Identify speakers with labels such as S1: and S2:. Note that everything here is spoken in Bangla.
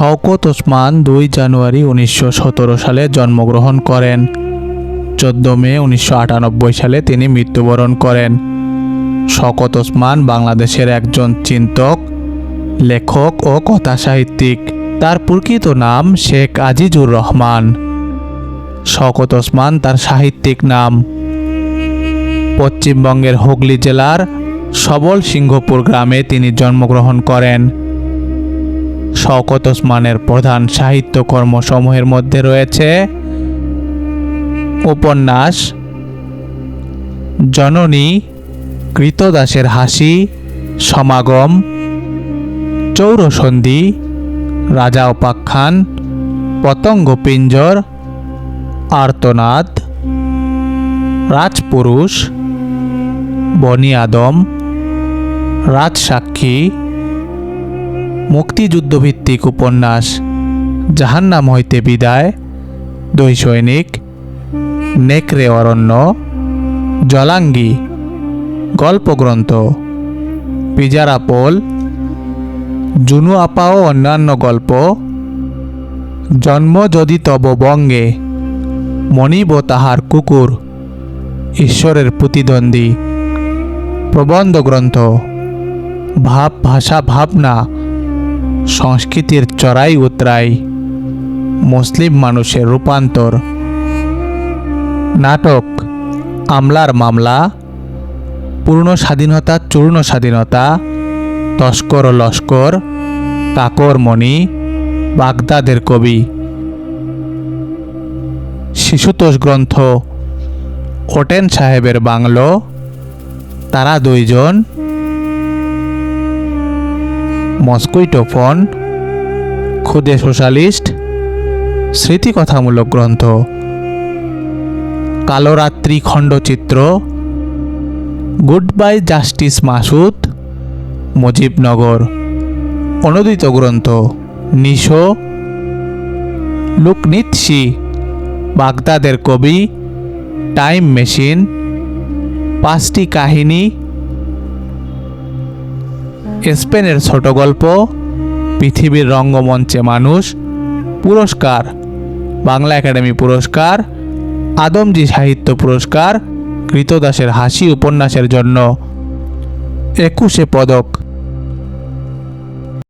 S1: শওকত ওসমান দুই জানুয়ারি উনিশশো সতেরো সালে জন্মগ্রহণ করেন। চোদ্দ মে উনিশশো আটানব্বই সালে তিনি মৃত্যুবরণ করেন। শওকত ওসমান বাংলাদেশের একজন চিন্তক, লেখক ও কথাসাহিত্যিক। তার প্রকৃত নাম শেখ আজিজুর রহমান। শওকত ওসমান তার সাহিত্যিক নাম। পশ্চিমবঙ্গের হুগলি জেলার সবল সিংহপুর গ্রামে তিনি জন্মগ্রহণ করেন। শওকত ওসমানের প্রধান সাহিত্যকর্মসমূহের মধ্যে রয়েছে উপন্যাস, জননী, কৃতদাসের হাসি, সমাগম, চৌরসন্ধি, রাজা উপাখ্যান, পতঙ্গ পিঞ্জর, আর্তনাদ, রাজপুরুষ, বনি আদম, রাজসাক্ষী মুক্তিযুদ্ধভিত্তিক উপন্যাস। জাহান্নাম হইতে বিদায়। দুই সৈনিক, নেকড়ে অরণ্য, জলাঙ্গি, গল্পগ্রন্থ পিজারাপোল জুনু আপা ও অন্যান্য গল্প, জন্ম যদি তব বঙ্গে, মনিব তাহার কুকুর, ঈশ্বরের প্রতিদ্বন্দ্বী। প্রবন্ধ গ্রন্থ, ভাব ভাষা ভাবনা সংস্কৃতির চড়াই উতরাই মুসলিম মানুষের রূপান্তর। নাটক, আমলার মামলা, পূর্ণ স্বাধীনতা, চূর্ণ স্বাধীনতা, তস্কর ও লস্কর, কাকর মণি, বাগদাদের কবি। শিশুতোষ গ্রন্থ, ওটেন সাহেবের বাংলো, তারা দুইজন মস্কুইটো ফোন খুদে সোশ্যালিস্ট, স্মৃতিকথামূলক গ্রন্থ, কালোরাত্রি খণ্ডচিত্র good bye justice Masud, Mujibnagar, অনুদিত গ্রন্থ, নিশো লুকনিৎসি বাগদাদের কবি, টাইম মেশিন, পাঁচটি কাহিনী স্পেনের ছোট গল্প, পৃথিবীর রঙ্গমঞ্চে মানুষ, পুরস্কার, বাংলা একাডেমি পুরস্কার, আদমজি সাহিত্য পুরস্কার, কৃতদাসের হাসি উপন্যাসের জন্য। একুশে পদক।